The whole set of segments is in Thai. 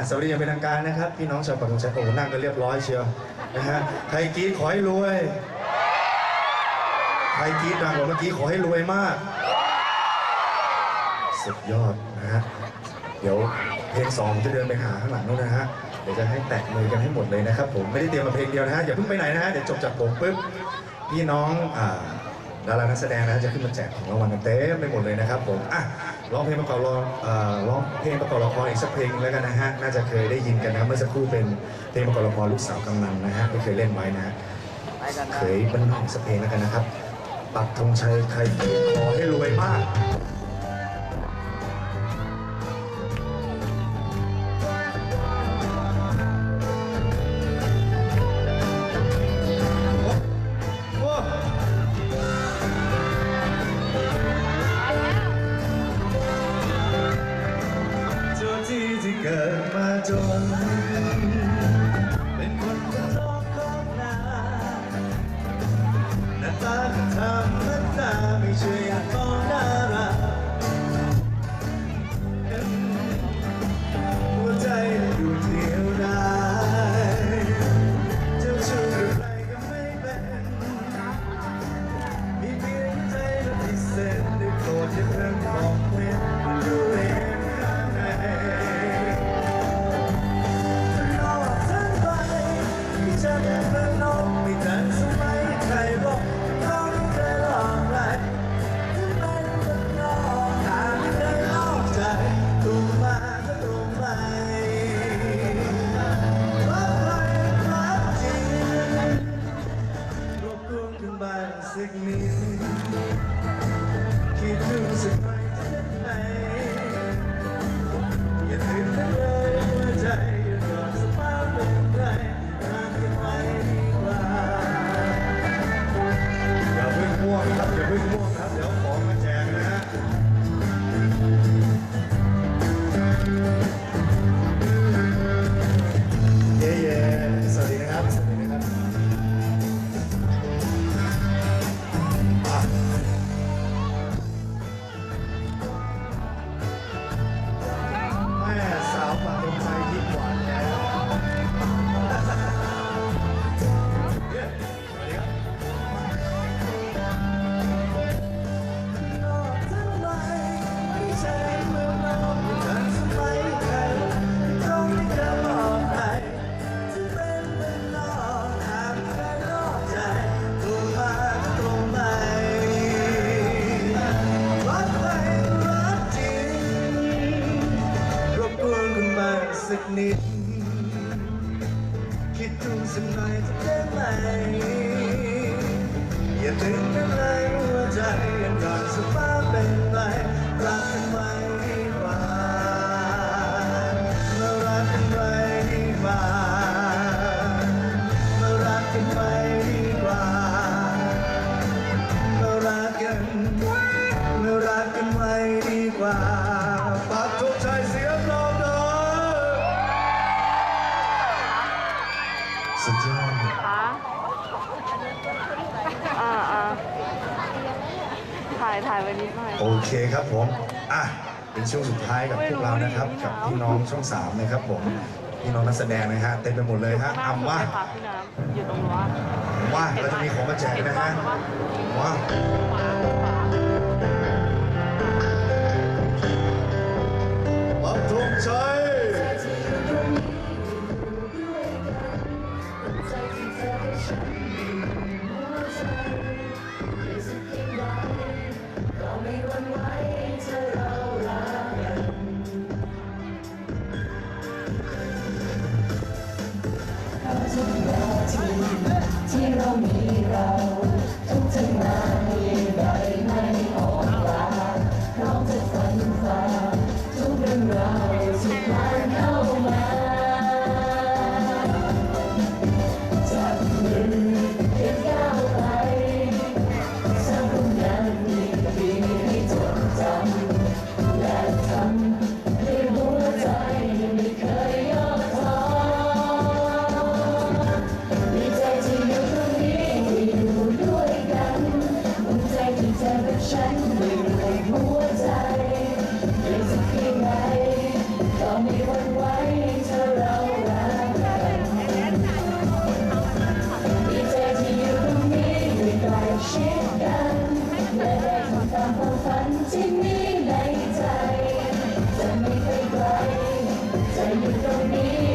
ะสวัสดีอย่างเป็นทางการนะครับ พี่น้องชาวปทุมชัยโอ้นั่งกันเรียบร้อยเชียวนะฮะใครกรีดขอให้รวยใครกรีดดังกว่าเมื่อกี้ขอให้รวยมาก สุดยอดนะฮะเดี๋ยวเพลงสองจะเดินไปหาข้างหลังนู้นนะฮะเดี๋ยวจะให้แตะมือกันให้หมดเลยนะครับ ผมไม่ได้เตรียมมาเพลงเดียวนะฮะอย่าเพิ่งไปไหนนะฮะเดี๋ยวจบจากผมปุ๊บพี่น้องอ่าดารานักแสดงนะฮะจะขึ้นมาแจกของรางวัลกันเต็มไปหมดเลยนะครับผมอะ ร้องเพลงประกอบรองอ่าร้องเพลงประกอบละครอีกสักเพลงแล้วกันนะฮะน่าจะเคยได้ยินกันนะเมื่อสักครู่เป็นเพลงประกอบละครลูกสาวกำนันนะฮะที่เคยเล่นไว้นะฮะเคยบ้านนอกสักเพลงแล้วกันนะครับ ปักธงชัยใครเขียนขอให้รวยมาก เนิด คิดถึงสักหน่อยจะได้ไหมอย่าถึง โอเคครับผม อะ เป็นช่วงสุดท้ายกับพวกเรานะครับ กับพี่น้องช่องสามนะครับผม พี่น้องนักแสดงนะฮะเต็มไปหมดเลยฮะอำว่าว่าเราจะมีของมาแจกนะฮะว่าบักธงชัย God. Amen.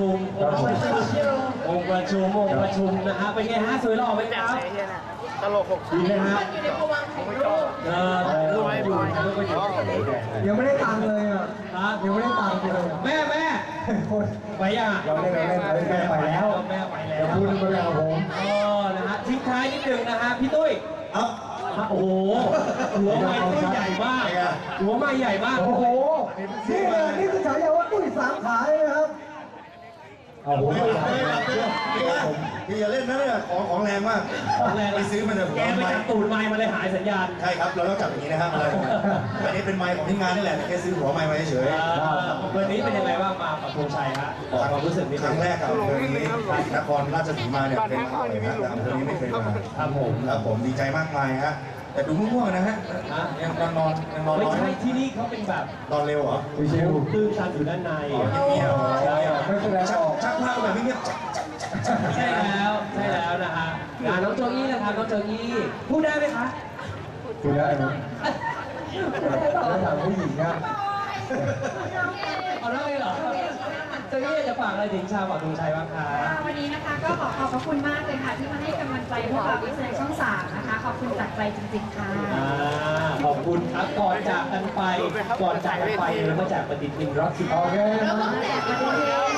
ชุมองค์ประชุมองค์ประชุมองค์ประชุมนะฮะเป็นไงฮะสวยหล่อไหมครับตลกหกดีไหมฮะเออลูกอยู่ลูกก็อยู่ยังไม่ได้ตังค์เลยอะฮะยังไม่ได้ตังค์เลยแม่แม่ไปยังอะเราเล่นเราเล่นเราเล่นแม่ไปแล้วแม่ไปแล้อย่าวพูดมาแล้วผมเออนะฮะทิ้งท้ายนิดนึงนะฮะพี่ตุ้ยอ้าโอ้โหหัวไม้ตุ้ยใหญ่มากหัวไม้ใหญ่มากโอ้โหนี่เลยนี่คือฉายาว่าตุ้ยสามขาเลยนะครับ เอาผมพี่ไม่อย่าเล่นพี่อย่าเล่นนะเนี่ยของของแรงมากของแรงไปซื้อมันเถอะแกไปจับตูดไม้มาเลยหายสัญญาณใช่ครับเราต้องจับอย่างนี้นะครับอะไรอันนี้เป็นไมค์ของที่งานนี่แหละแค่ซื้อหัวไมค์มาเฉยวันนี้เป็นยังไงบ้างมาปักธงชัยฮะบอกความรู้สึกครั้งแรกกับอำเภอนี้นครราชสีมาเนี่ยเคยมาบ่อยนะแต่อำเภอนี้ไม่เคยมาครับผมครับผมดีใจมากมายฮะ แต่ดูง่วงๆนะฮะยังนอนนอนยังนอนไม่น้อยใช่ที่นี่เขาเป็นแบบนอนเร็วเหรอชิวตื้นชันอยู่ด้านในเงียบใช่ๆไม่เป็นไรชัอกอกชักภาพแบบเงียบใช่แล้วใช่แล้วนะฮะงานน้องโจอี้นะครับน้องโจอี้พูดได้ไหมคะคือได้ไหมแล้วถามผู้หญิงอะเอาได้เหรอ โจอี้จะฝากอะไรถึงชาวปักธงชัยบ้างคะค่ะวันนี้นะคะก็ขอขอบพระคุณมากเลยค่ะ ที่มาให้กำลังใจพวกเราที่แสดงช่องสามนะคะ ขอบคุณจากใจจริงๆค่ะ อ่าขอบคุณครับก่อนจากกันไปก่อนจากกันไปเรามาแจกปฏิทินรักสิบโอเคแล้วก็แจกปฏิทิน